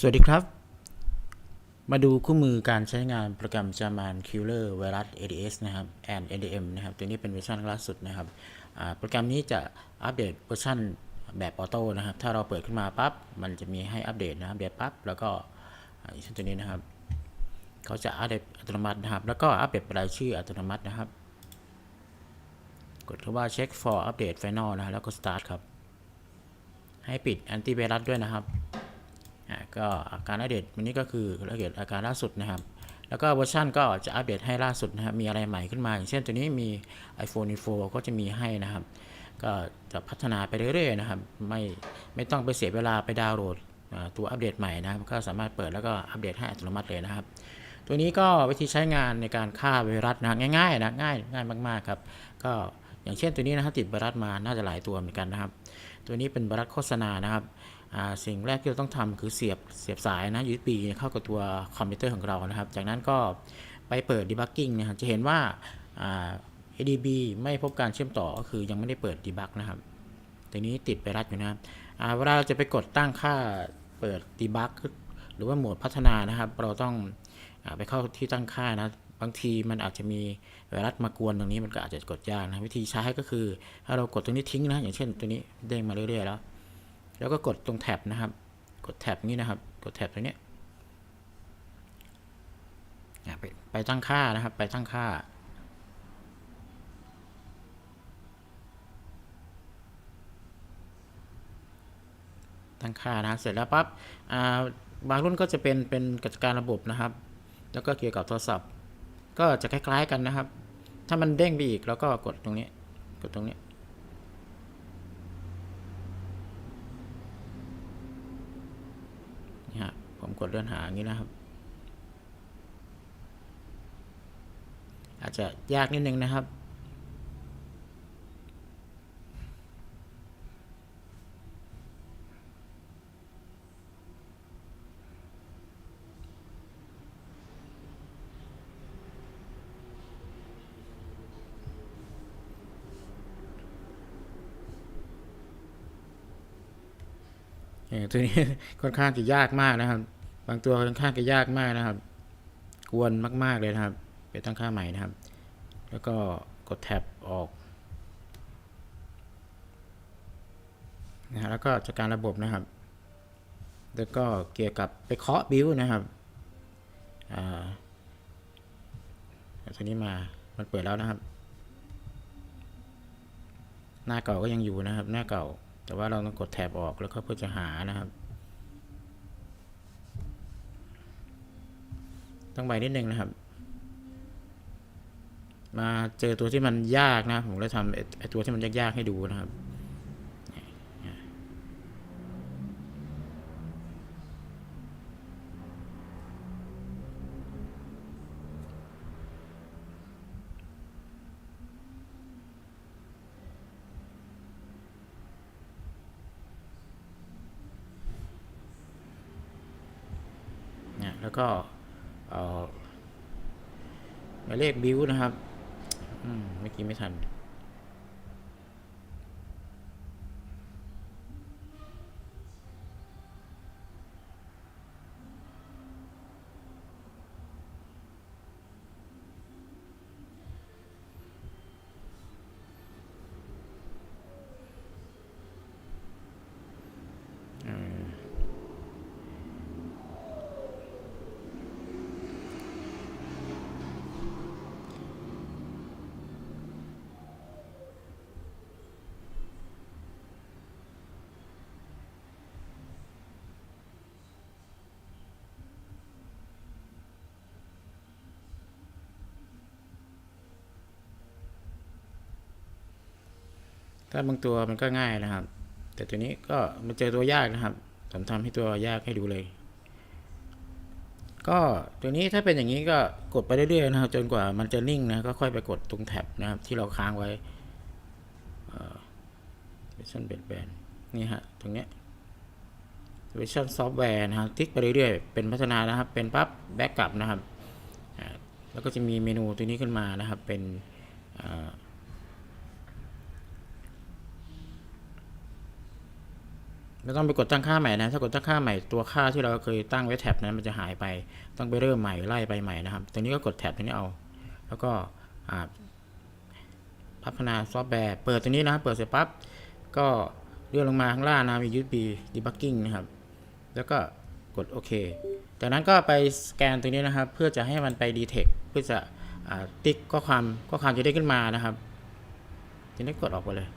สวัสดีครับ มาดูคู่มือการใช้งานโปรแกรม German Killer Virus ADS นะครับ and NDM นะครับ ตัวนี้เป็นเวอร์ชันล่าสุดนะครับ โปรแกรมนี้จะอัปเดตเวอร์ชันแบบออโต้นะครับ ถ้าเราเปิดขึ้นมาปั๊บ มันจะมีให้อัปเดตนะครับเดตปั๊บ แล้วก็อ่าอย่างเช่นตัวนี้นะครับ เขาจะอัปเดตอัตโนมัตินะครับ แล้วก็อัปเดตรายชื่ออัตโนมัตินะครับ กดคำว่า check for update final นะครับแล้วก็ start ครับ ให้ปิด antivirus ด้วยนะครับ ก็อาการอัปเดตวันนี้ก็คืออัปเดตอาการล่าสุดนะครับ แล้วก็เวอร์ชันก็จะอัปเดตให้ล่าสุดนะครับ มีอะไรใหม่ขึ้นมา อย่างเช่นตัวนี้มี iPhone Info ก็จะมีให้นะครับ ก็จะพัฒนาไปเรื่อยๆนะครับ ไม่ไม่ต้องไปเสียเวลาไปดาวน์โหลดตัวอัปเดตใหม่นะครับ ก็สามารถเปิดแล้วก็อัปเดตให้อัตโนมัติเลยนะครับ ตัวนี้ก็วิธีใช้งานในการฆ่าไวรัสนะง่ายๆนะง่ายง่ายมากๆครับ ก็ อย่างเช่นตัวนี้นะครับติดไวรัสมาน่าจะหลายตัวเหมือนกันนะครับ ตัวนี้เป็นไวรัสโฆษณานะครับสิ่งแรกที่เราต้องทำคือเสียบเสียบสายนะ USB เข้ากับตัวคอมพิวเตอร์ของเรานะครับ จากนั้นก็ไปเปิด debugging นะครับจะเห็นว่า ADB ไม่พบการเชื่อมต่อก็คือยังไม่ได้เปิด debug นะครับตัวนี้ติดไวรัสอยู่นะครับเวลาเราจะไปกดตั้งค่าเปิด debug หรือว่าโหมดพัฒนานะครับ เราต้องอไปเข้าที่ตั้งค่านะ บางทีมันอาจจะมี ไวรัสมากวนตรงนี้มันก็อาจจะกดยากนะวิธีใช้ก็คือถ้าเรากดตรงนี้ทิ้งนะอย่างเช่นตัวนี้เด้งมาเรื่อยๆแล้ว แล้วก็กดตรงแท็บนะครับ กดแท็บนี้นะครับ กดแท็บตรงนี้ไปไปตั้งค่านะครับ ไปตั้งค่าตั้งค่านะเสร็จแล้วปั๊บบางรุ่นก็จะเป็นเป็นกิจการระบบนะครับ แล้วก็เกี่ยวกับโทรศัพท์ ก็จะคล้าย ๆ กันนะครับ ถ้ามันเด้งไปอีกแล้วก็กดตรงนี้ กดตรงนี้ นี่ฮะ ผมกดเลื่อนหาอย่างนี้นะครับ อาจจะยากนิดนึงนะครับ ตัวนี้ค่อนข้างจะยากมากนะครับ บางตัวค่อนข้างจะยากมากนะครับ กวนมาก ๆเลยนะครับ ไปตั้งค่าใหม่นะครับ แล้วก็กดแท็บออกนะฮะแล้วก็จัดการระบบนะครับ แล้วก็เกี่ยวกับไปเคาะบิวนะครับอ่าตัวนี้มามันเปิดแล้วนะครับ หน้าเก่าก็ยังอยู่นะครับ หน้าเก่า แต่ว่าเราต้องกดแถบออกแล้วก็เพื่อจะหานะครับ ต้องไปนิดนึงนะครับ มาเจอตัวที่มันยากนะผมเลยทำไอตัวที่มันยากๆให้ดูนะครับ แล้วก็หมายเลขบิวนะครับอืมเมื่อกี้ไม่ทัน ถ้าบางตัวมันก็ง่ายนะครับ แต่ตัวนี้ก็มันเจอตัวยากนะครับ ผมทำให้ตัวยากให้ดูเลย ก็ตัวนี้ถ้าเป็นอย่างนี้ก็กดไปเรื่อยๆนะครับ จนกว่ามันจะนิ่งนะก็ค่อยไปกดตรงแท็บนะครับ ที่เราค้างไว้เวอร์ชันเบดแบนนี่ฮะตรงเนี้ยเวอร์ชันซอฟต์แวร์นะครับคลิกไปเรื่อยๆเป็นพัฒนานะครับ เป็นปั๊บแบ็กกลับนะครับแล้วก็จะมีเมนูตัวนี้ขึ้นมานะครับเป็นอ่า ไม่ต้องไปกดตั้งค่าใหม่นะ ถ้ากดตั้งค่าใหม่ตัวค่าที่เราเคยตั้งไว้แท็บนั้นมันจะหายไป ต้องไปเริ่มใหม่ไล่ไปใหม่นะครับตัวนี้ก็กดแท็บตัวนี้เอา แล้วก็พัฒนาซอฟต์แวร์ เปิดตัวนี้นะครับ เปิดเสร็จปั๊บ ก็เลื่อนลงมาข้างล่างนะมี USB debugging นะครับ แล้วก็กดโอเค จากนั้นก็ไปสแกนตรงนี้นะครับ เพื่อจะให้มันไป detect เพื่อจะอติ๊กข้อความข้อความจะได้ขึ้นมานะครับทีนี้กดออกไปเลย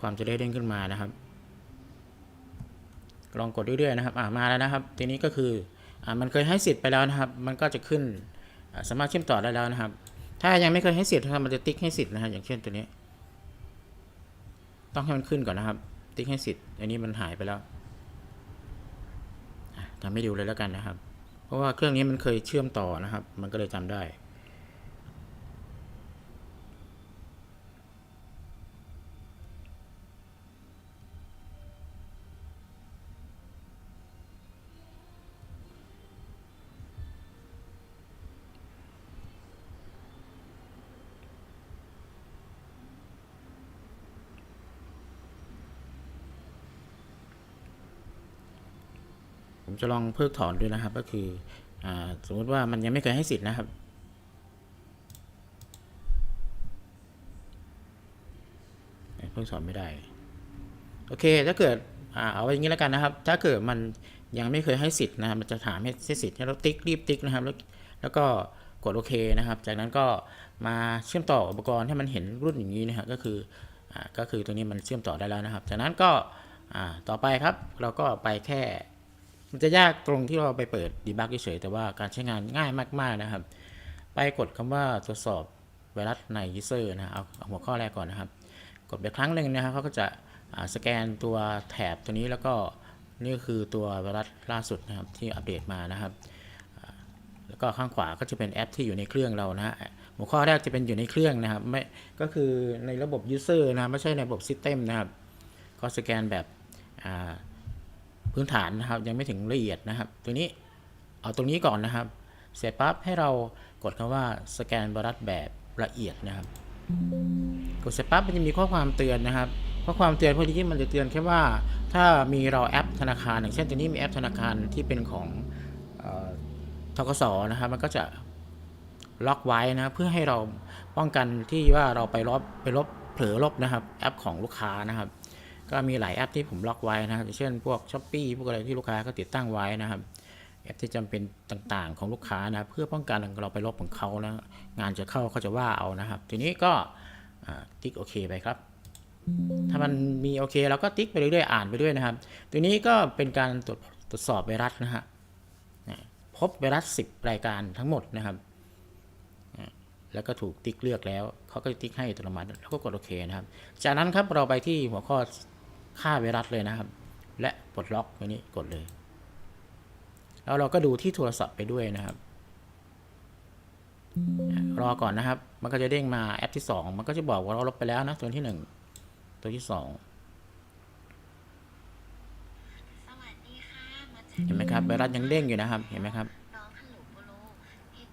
ความจะได้เด้งขึ้นมานะครับ ลองกดเรื่อยๆนะครับ อ่ามาแล้วนะครับ ทีนี้ก็คืออ่ามันเคยให้สิทธิ์ไปแล้วนะครับ มันก็จะขึ้นสามารถเชื่อมต่อได้แล้วนะครับ ถ้ายังไม่เคยให้สิทธิ์นะมันจะติ๊กให้สิทธิ์นะฮะอย่างเช่นตัวนี้ ต้องให้มันขึ้นก่อนนะครับ ติ๊กให้สิทธิ์ อันนี้มันหายไปแล้วทำให้ดูเลยแล้วกันนะครับ เพราะว่าเครื่องนี้มันเคยเชื่อมต่อนะครับ มันก็เลยจำได้ ผมจะลองเพิกถอนด้วยนะครับ ก็คืออสมมติว่ามันยังไม่เคยให้สิทธิ์นะครับ เพิกถอนไม่ได้ โอเค ถ้าเกิดอเอาไว้อย่างนี้แล้วกันนะครับ ถ้าเกิดมันยังไม่เคยให้สิทธิ์นะครับมันจะถามให้สิทธิ์ให้เราติ๊กรีบติ๊กนะครับ แล้วแล้วก็กดโอเคนะครับ จากนั้นก็มาเชื่อมต่ออุปกรณ์ให้มันเห็นรุ่นอย่างนี้นะครับก็คืออก็คือตัวนี้มันเชื่อมต่อได้แล้วนะครับ จากนั้นก็ต่อไปครับเราก็ไปแค่ มันจะยากตรงที่เราไปเปิดดีบักเฉยแต่ว่าการใช้งานง่ายมากๆนะครับ ไปกดคำว่าตรวจสอบไวรัสใน user นะฮะเอาเอาหัวข้อแรกก่อนนะครับ กดไปครั้งหนึ่งนะครับเขาก็จะสแกนตัวแถบตัวนี้แล้วก็นี่คือตัวไวรัสล่าสุดนะครับที่อัปเดตมานะครับ แล้วก็ข้างขวาก็จะเป็นแอปที่อยู่ในเครื่องเรานะฮะหัวข้อแรกจะเป็นอยู่ในเครื่องนะครับไม่ก็คือในระบบ user นะไม่ใช่ในระบบ system นะครับ ก็สแกนแบบอ่า พื้นฐานนะครับ ยังไม่ถึงละเอียดนะครับ ตัวนี้เอาตรงนี้ก่อนนะครับ เสร็จปั๊บให้เรากดคำว่าสแกนไวรัสแบบละเอียดนะครับ กดเสร็จปั๊บมันจะมีข้อความเตือนนะครับข้อความเตือนพวกนี้มันจะเตือนแค่ว่า ถ้ามีเราแอปธนาคารอย่างเช่นตัวนี้มีแอปธนาคารที่เป็นของออทกสนะครับ มันก็จะล็อกไว้นะเพื่อให้เราป้องกันที่ว่าเราไปลบไปลบเผลอลบนะครับ แอปของลูกค้านะครับ ก็มีหลายแอปที่ผมล็อกไว้นะครับเช่นพวก s h อ p e e พวกอะไรที่ลูกค้าก็ติดตั้งไว้นะครับแอปที่จำเป็นต่างๆของลูกค้านะเพื่อป้องกันเราไปลบของเขานะงานจะเข้าเขาจะว่าเอานะครับ ทีนี้ก็ติ๊กโอเคไปครับ ถ้ามันมีโอเคเราก็ติ๊กไปเรื่อยๆอ่านไปด้วยนะครับ ตัวนี้ก็เป็นการตรวจตรวจสอบไวรัสนะฮะพบไวรัส 10 รายการทั้งหมดนะครับ แล้วก็ถูกติ๊กเลือกแล้วเขาก็จะติ๊กให้อัตโนมัติแล้วก็กดโอเคนะครับ จากนั้นครับเราไปที่หัวข้อ ค่าไวรัสเลยนะครับ และปลดล็อกตัวนี้กดเลย แล้วเราก็ดูที่โทรศัพท์ไปด้วยนะครับ รอก่อนนะครับ มันก็จะเด้งมาแอปที่ 2 มันก็จะบอกว่าเราลบไปแล้วนะตัวที่ 1 ตัวที่2สวัสดีค่ะมาจากเห็นไหมครับไวรัสยังเด้งอยู่นะครับ เห็นไหมครับน้องฮัลโหลโปโลเห็น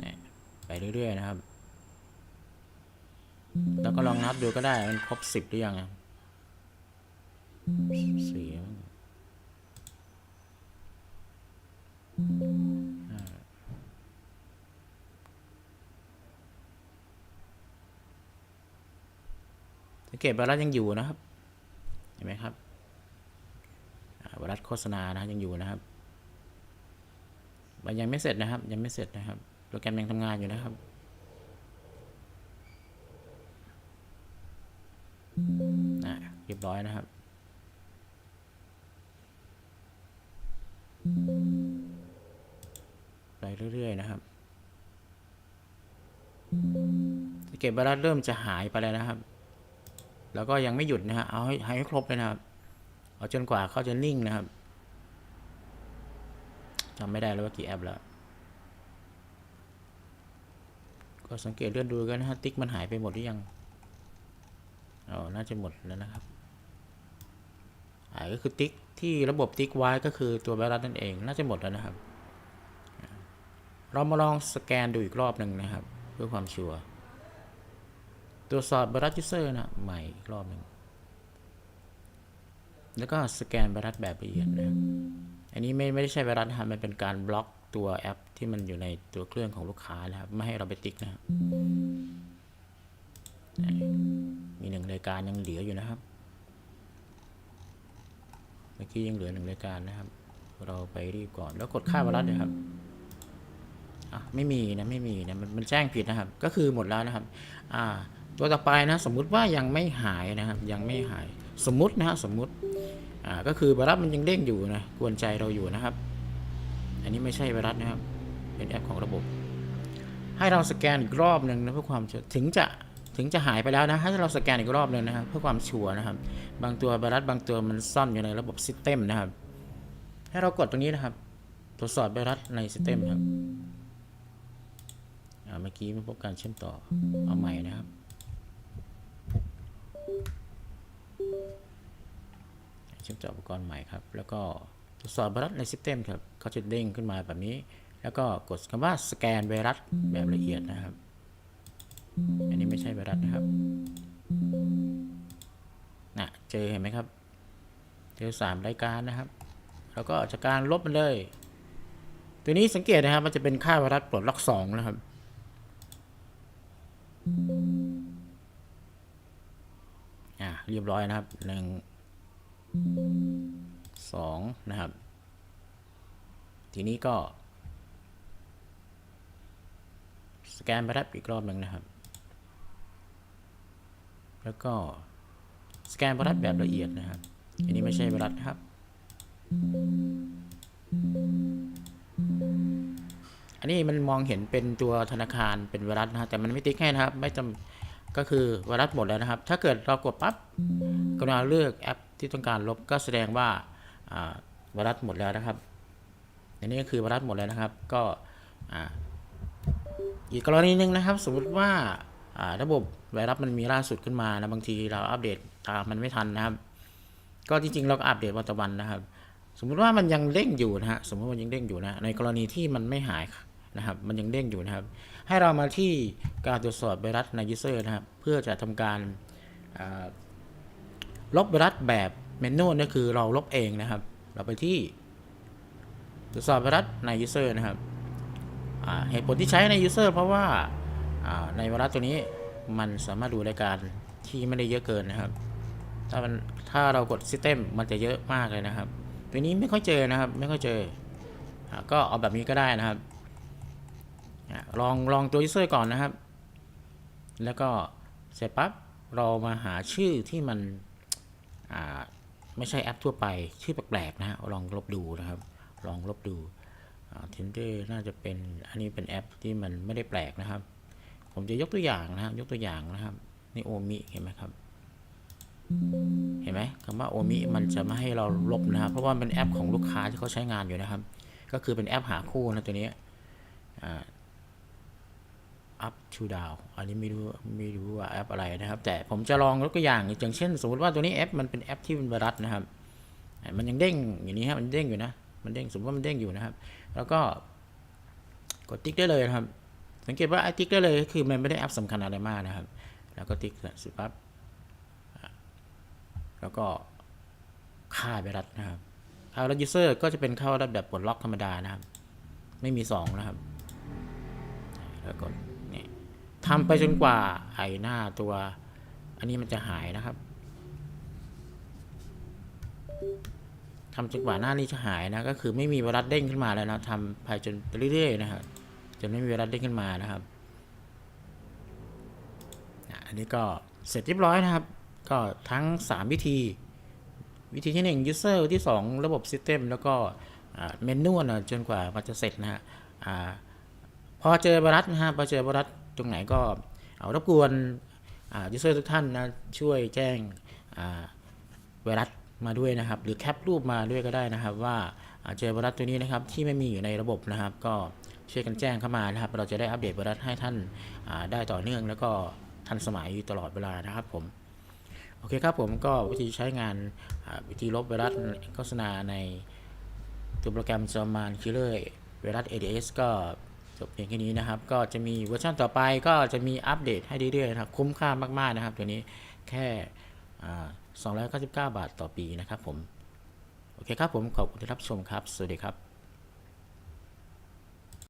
เนี่ยไปเรื่อยๆนะครับ แล้วก็ลองนับดูก็ได้มันครบสิบหรือยังอะสี่สังเกตไวรัสยังอยู่นะครับ เห็นไหมครับอ่าไวรัสโฆษณานะยังอยู่นะครับมันยังไม่เสร็จนะครับ ยังไม่เสร็จนะครับ โปรแกรมยังทำงานอยู่นะครับ อะเรียบร้อยนะครับ ไปเรื่อย ๆ นะครับสเก็ตไวรัสเริ่มจะหายไปแล้วนะครับ แล้วก็ยังไม่หยุดนะฮะ เอาให้ให้ครบเลยนะครับ เอาจนกว่าเขาจะนิ่งนะครับจำไม่ได้แล้วว่ากี่แอปแล้ว ก็สังเกตเลื่อนดูกันนะฮะ ติ๊กมันหายไปหมดหรือยัง อ๋อน่าจะหมดแล้วนะครับอ่าก็คือติ๊กที่ระบบติ๊กไว้ก็คือตัวไวรัสนั่นเอง น่าจะหมดแล้วนะครับ เรามาลองสแกนดูอีกรอบหนึ่งนะครับ เพื่อความชัวร์ตรวจสอบไวรัสยูเซอร์นะใหม่อีกรอบหนึ่งแล้วก็สแกนไวรัสแบบละเอียดนะอันนี้ไม่ไม่ได้ใช่ไวรัสนะครับมันเป็นการบล็อกตัวแอปที่มันอยู่ในตัวเครื่องของลูกค้านะครับ ไม่ให้เราไปติ๊กนะครับ มีหนึ่งรายการยังเหลืออยู่นะครับ เมื่อกี้ยังเหลือหนึ่งรายการนะครับ เราไปรีบก่อนแล้วกดค่าไวรัสเลยครับอะไม่มีนะไม่มีนะมันมันแจ้งผิดนะครับ ก็คือหมดแล้วนะครับ อ่า ตัวต่อไปนะสมมุติว่ายังไม่หายนะครับ ยังไม่หายสมมุตินะฮะสมมุติอ่าก็คือไวรัสมันยังเด้งอยู่นะกวนใจเราอยู่นะครับ อันนี้ไม่ใช่ไวรัสนะครับ เป็นแอปของระบบ ให้เราสแกนอีกรอบหนึ่งนะเพื่อความถึงจะ ถึงจะหายไปแล้วนะให้เราสแกนอีกรอบหนึ่งนะครับเพื่อความชัวร์นะครับ บางตัวไวรัสบางตัวมันซ่อนอยู่ในระบบซิสเต็มนะครับ ให้เรากดตรงนี้นะครับ ตรวจสอบไวรัสในซิสเต็มครับเมื่อกี้ไม่พบการเชื่อมต่อเอาใหม่นะครับเชื่อมต่ออุปกรณ์ใหม่ครับ แล้วก็ตรวจสอบไวรัสในซิสเต็มครับเขาจะเด้งขึ้นมาแบบนี้ แล้วก็กดคำว่าสแกนไวรัสแบบละเอียดนะครับ อันนี้ไม่ใช่ไวรัสนะครับนะเจอเห็นไหมครับ เจอสามรายการนะครับ แล้วก็จากการลบมันเลย ตัวนี้สังเกตนะครับ มันจะเป็นค่าไวรัสปลดล็อกสองนะครับอ่าเรียบร้อยนะครับหนึ่งสองนะครับ ทีนี้ก็ สแกนไวรัสอีกรอบหนึ่งนะครับ แล้วก็สแกนไวรัสแบบละเอียดนะครับ อันนี้ไม่ใช่ไวรัสครับ อันนี้มันมองเห็นเป็นตัวธนาคารเป็นไวรัสนะฮะแต่มันไม่ติ๊กให้นะครับ ไม่จำก็คือไวรัสหมดแล้วนะครับ ถ้าเกิดเรากดปั๊บกรุณาเลือกแอปที่ต้องการลบก็แสดงว่าไวรัสหมดแล้วนะครับ อันนี้ก็คือไวรัสหมดแล้วนะครับ ก็อีกกรณีหนึ่งนะครับ สมมติว่า ระบบไวรัสมันมีล่าสุดขึ้นมานะบางทีเราอัปเดตตามมันไม่ทันนะครับ ก็จริงๆเราก็อัปเดตวันต่อวันนะครับ สมมุติว่ามันยังเด้งอยู่นะฮะสมมติว่ามันยังเด้งอยู่นะในกรณีที่มันไม่หายนะครับ มันยังเด้งอยู่นะครับ ให้เรามาที่การตรวจสอบไวรัสในยูเซอร์นะครับ เพื่อจะทำการลบไวรัสแบบเมนูนั่นคือเราลบเองนะครับ เราไปที่ตรวจสอบไวรัสใน user นะครับเหตุผลที่ใช้ใน user เพราะว่า ในไวรัสตัวนี้มันสามารถดูรายการที่ไม่ได้เยอะเกินนะครับ ถ้ามันถ้าเรากด system มันจะเยอะมากเลยนะครับ ตัวนี้ไม่ค่อยเจอนะครับ ไม่ค่อยเจออก็เอาแบบนี้ก็ได้นะครับ ลองลองตัว user ก่อนนะครับ แล้วก็เสร็จปั๊บเรามาหาชื่อที่มันไม่ใช่แอปทั่วไป ชื่อแปลกๆนะฮะลองลบดูนะครับ ลองลบดูทินเดอร์น่าจะเป็นอันนี้เป็นแอปที่มันไม่ได้แปลกนะครับ ผมจะยกตัวอย่างนะครับ ยกตัวอย่างนะครับนี่โอมิเห็นไหมครับ เห็นไหมคำว่าโอมิมันจะไม่ให้เราลบนะครับ เพราะว่าเป็นแอปของลูกค้าที่เขาใช้งานอยู่นะครับ ก็คือเป็นแอปหาคู่นะตัวนี้อ่า up to down อันนี้ไม่รู้ไม่รู้ว่าแอปอะไรนะครับ แต่ผมจะลองยกตัวอย่างอย่างเช่น สมมติว่าตัวนี้แอปมันเป็นแอปที่เป็นไวรัสนะครับ มันยังเด้งอย่างนี้ครับมันเด้งอยู่นะ มันเด้งสมมติว่ามันเด้งอยู่นะครับ แล้วก็กดติ๊กได้เลยนะครับ สังเกตว่าไอ้ติ๊กได้เลยก็คือมันไม่ได้แอปสำคัญอะไรมากนะครับ แล้วก็ติ๊กสร็จปั๊บแล้วก็ค่าไวรัสนะครับค่าไวรัสยูเซอร์ก็จะเป็นค่าไวรัสแบบปลดล็อกธรรมดานะครับ ไม่มีสองนะครับ แล้วกดนี่ทำไปจนกว่าไอหน้าตัว อันนี้มันจะหายนะครับทำจนกว่าหน้านี้จะหายนะ ก็คือไม่มีไวรัสเด้งขึ้นมาแล้วนะทำไปจนเรื่อยๆนะครับ นไม่มีไวรัสเด้งขึ้นมานะครับอันนี้ก็เสร็จเรียบร้อยนะครับ ก็ทั้ง 3 วิธี วิธีที่ 1 user ที่ 2 ระบบ system แล้วก็เมนูนะจนกว่ามันจะเสร็จนะฮะพอเจอไวรัสนะฮะพอเจอไวรัสตรงไหนก็เอารบกวนยูเซอร์ทุกท่านนะช่วยแจ้งไวรัสมาด้วยนะครับ หรือแคปรูปมาด้วยก็ได้นะครับ ว่าเจอไวรัสตัวนี้นะครับที่ไม่มีอยู่ในระบบนะครับก็ ช่วยกันแจ้งเข้ามานะครับ เราจะได้อัปเดตไวรัสให้ท่านได้ต่อเนื่อง แล้วก็ทันสมัยตลอดเวลานะครับผมโอเคครับผมก็วิธีใช้งานวิธีลบไวรัสโฆษณาในตัวโปรแกรม German Killer ไวรัส ADS ก็จบเพียงแค่นี้นะครับ ก็จะมีเวอร์ชันต่อไปก็จะมีอัปเดตให้เรื่อยๆนะครับ คุ้มค่ามากๆนะครับตัวนี้แค่299 บาทต่อปีนะครับผม โอเคครับผมขอบคุณที่รับชมครับ สวัสดีครับ